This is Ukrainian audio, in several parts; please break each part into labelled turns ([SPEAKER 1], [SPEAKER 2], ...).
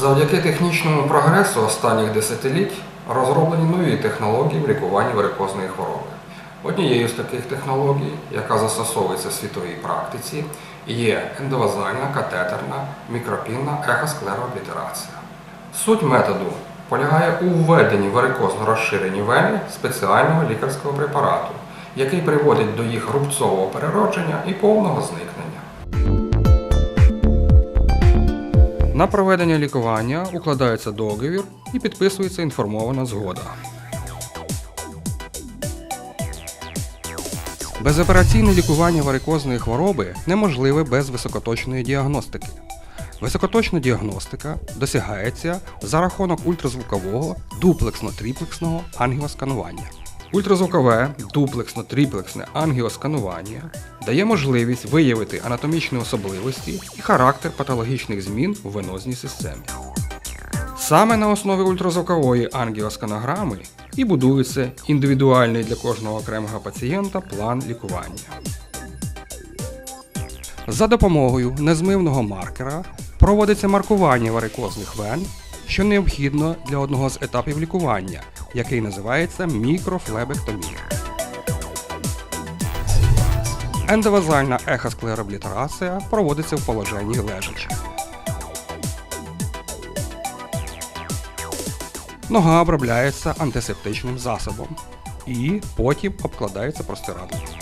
[SPEAKER 1] Завдяки технічному прогресу останніх десятиліть розроблені нові технології в лікуванні варикозної хвороби. Однією з таких технологій, яка застосовується в світовій практиці, є ендовазальна катетерна мікропінна ехосклерооблітерація. Суть методу полягає у введенні варикозно розширені вени спеціального лікарського препарату, який приводить до їх рубцового переродження і повного зникнення. На проведення лікування укладається договір і підписується інформована згода. Безопераційне лікування варикозної хвороби неможливе без високоточної діагностики. Високоточна діагностика досягається за рахунок ультразвукового дуплексно-тріплексного ангіосканування. Ультразвукове дуплексно-тріплексне ангіосканування дає можливість виявити анатомічні особливості і характер патологічних змін у венозній системі. Саме на основі ультразвукової ангіосканограми і будується індивідуальний для кожного окремого пацієнта план лікування. За допомогою незмивного маркера проводиться маркування варикозних вен, що необхідно для одного з етапів лікування, який називається мікрофлебектомія. Ендовазальна ехосклероблітерація проводиться в положенні лежачі. Нога обробляється антисептичним засобом і потім обкладається простирадлом.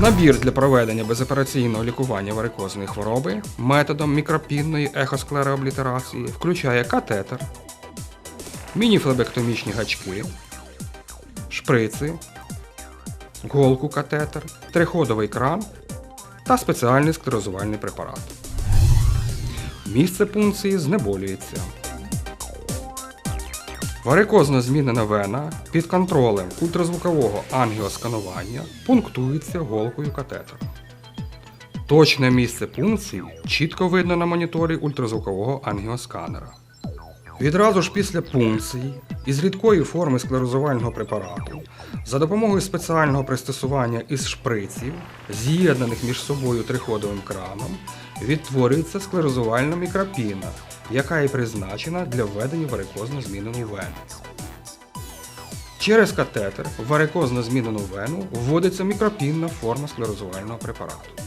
[SPEAKER 1] Набір для проведення безопераційного лікування варикозної хвороби методом мікропінної ехосклерооблітерації включає катетер, мініфлебектомічні гачки, шприци, голку катетер, триходовий кран та спеціальний склерозувальний препарат. Місце пункції знеболюється. Варикозно змінена вена під контролем ультразвукового ангіосканування пунктується голкою катетера. Точне місце пункції чітко видно на моніторі ультразвукового ангіосканера. Відразу ж після пункції із рідкої форми склерозувального препарату за допомогою спеціального пристосування із шприців, з'єднаних між собою триходовим краном, відтворюється склерозувальна мікропіна, яка і призначена для введення варикозно змінену вену. Через катетер в варикозно змінену вену вводиться мікропінна форма склерозувального препарату.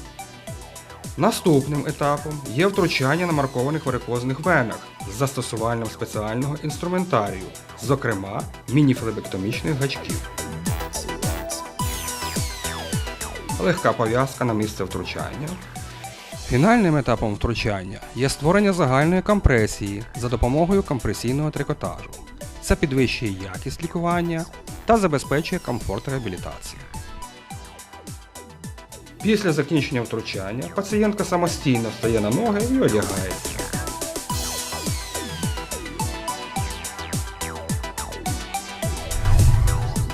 [SPEAKER 1] Наступним етапом є втручання на маркованих варикозних венах з застосуванням спеціального інструментарію, зокрема мініфлебектомічних гачків. Легка пов'язка на місце втручання. Фінальним етапом втручання є створення загальної компресії за допомогою компресійного трикотажу. Це підвищує якість лікування та забезпечує комфорт реабілітації. Після закінчення втручання пацієнтка самостійно встає на ноги і одягається.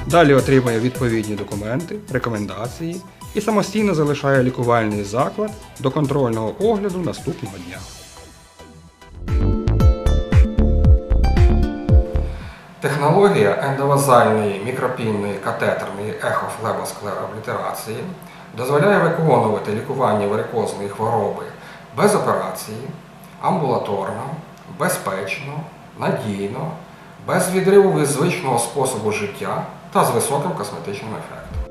[SPEAKER 1] Далі отримує відповідні документи, рекомендації і самостійно залишає лікувальний заклад до контрольного огляду наступного дня. Технологія ендовазальної мікропінної катетерної ехофлебосклероблітерації дозволяє виконувати лікування варикозної хвороби без операції, амбулаторно, безпечно, надійно, без відриву від звичного способу життя та з високим косметичним ефектом.